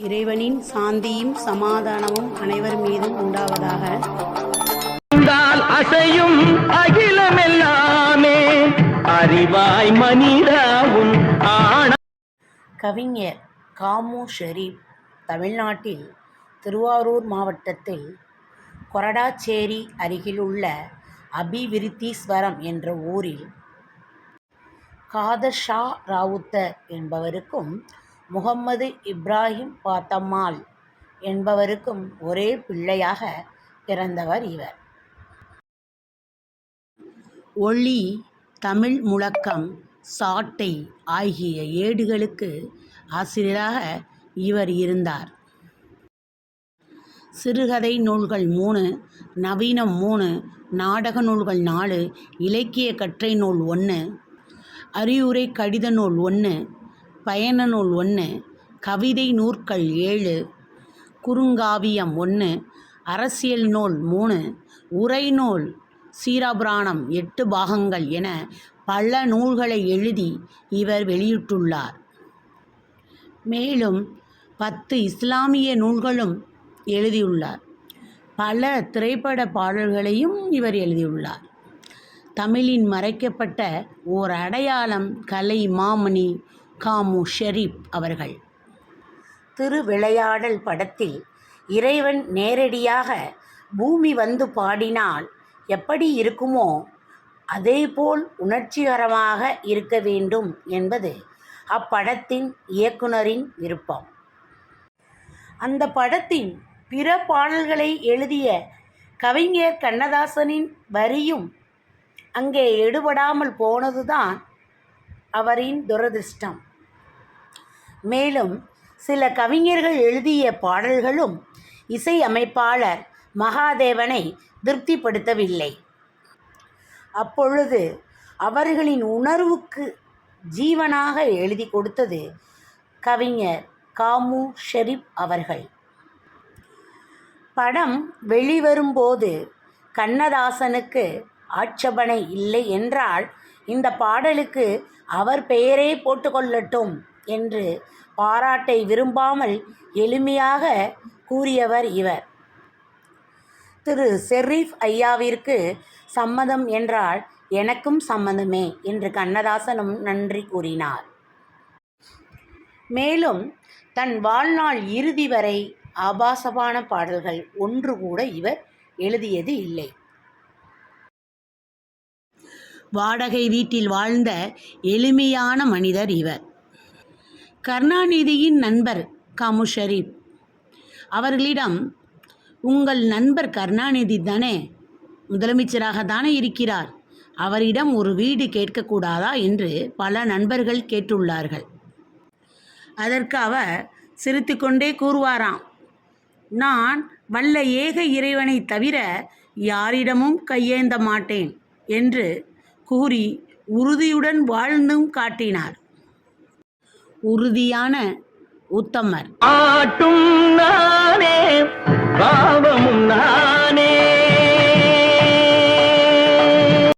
இறைவனின் சாந்தியும் சமாதானமும் அனைவர் மீதும் உண்டாவதாக. உண்டால் அசையும் அகிலமெல்லாமே அறிவாய் மனிதாவும் கவிஞர் காமு ஷெரீப் தமிழ்நாட்டில் திருவாரூர் மாவட்டத்தில் கொரடாச்சேரி அருகிலுள்ள அபிவிருத்தீஸ்வரம் என்ற ஊரில் காதர் ஷா ராவுத்தர் என்பவருக்கும் முகம்மது இப்ராஹிம் பாத்தம்மாள் என்பவருக்கும் ஒரே பிள்ளையாக பிறந்தவர் இவர். ஒளி தமிழ் முழக்கம் சாட்டை ஆகிய ஏடுகளுக்கு ஆசிரியராக இவர் இருந்தார். சிறுகதை நூல்கள் மூணு நவீனம் மூணு நாடக நூல்கள் நாலு இலக்கிய கற்றை நூல் ஒன்று அறிவுரை கடித நூல் ஒன்று பயண நூல் ஒன்று கவிதை நூற்கள் ஏழு குறுங்காவியம் ஒன்று அரசியல் நூல் மூணு உரை நூல் சீராபுராணம் எட்டு பாகங்கள் என பல நூல்களை எழுதி இவர் வெளியிட்டுள்ளார். மேலும் பத்து இஸ்லாமிய நூல்களும் எழுதியுள்ளார். பல திரைப்பட பாடல்களையும் இவர் எழுதியுள்ளார். தமிழின் மறைக்கப்பட்ட ஓர் அடையாளம் கலை மாமணி காமு ஷெரீப் அவர்கள். திருவிளையாடல் படத்தில் இறைவன் நேரடியாக பூமி வந்து பாடினால் எப்படி இருக்குமோ அதேபோல் உணர்ச்சிகரமாக இருக்க வேண்டும் என்பது அப்படத்தின் இயக்குனரின் விருப்பம். அந்த படத்தின் பிற பாடல்களை எழுதிய கவிஞர் கண்ணதாசனின் வரியும் அங்கே எடுபடாமல் போனதுதான் அவரின் துரதிர்ஷ்டம். மேலும் சில கவிஞர்கள் எழுதிய பாடல்களும் இசையமைப்பாளர் மகாதேவனை திருப்திப்படுத்தவில்லை. அப்பொழுது அவர்களின் உணர்வுக்கு ஜீவனாக எழுதி கொடுத்தது கவிஞர் காமு ஷெரீப் அவர்கள். படம் வெளிவரும்போது கண்ணதாசனுக்கு ஆட்சேபனை இல்லை என்றால் இந்த பாடலுக்கு அவர் பெயரே போட்டுக்கொள்ளட்டும் என்று பாராட்டை விரும்பாமல் எளிமையாக கூறியவர் இவர். திரு ஷெரீப் ஐயாவிற்கு சம்மதம் என்றால் எனக்கும் சம்மதமே என்று கண்ணதாசனும் நன்றி கூறினார். மேலும் தன் வாழ்நாள் இறுதி வரை ஆபாசமான பாடல்கள் ஒன்று கூட இவர் எழுதியது இல்லை. வாடகை வீட்டில் வாழ்ந்த எளிமையான மனிதர் இவர். கருணாநிதியின் நண்பர் காமு ஷரீப். அவர்களிடம் உங்கள் நண்பர் கருணாநிதி தானே? முதலமைச்சராக தானே இருக்கிறார்? அவரிடம் ஒரு வீடு கேட்கக்கூடாதா? என்று பல நண்பர்கள் கேட்டுள்ளார்கள். அதற்கு அவர் சிரித்துக்கொண்டே கூறுவாராம் நான் வல்ல ஏக இறைவனை தவிர யாரிடமும் கையேந்த மாட்டேன் என்று கூறி உறுதியுடன் வாழ்ந்தும் காட்டினார். உறுதியான உத்தமர். ஆட்டும்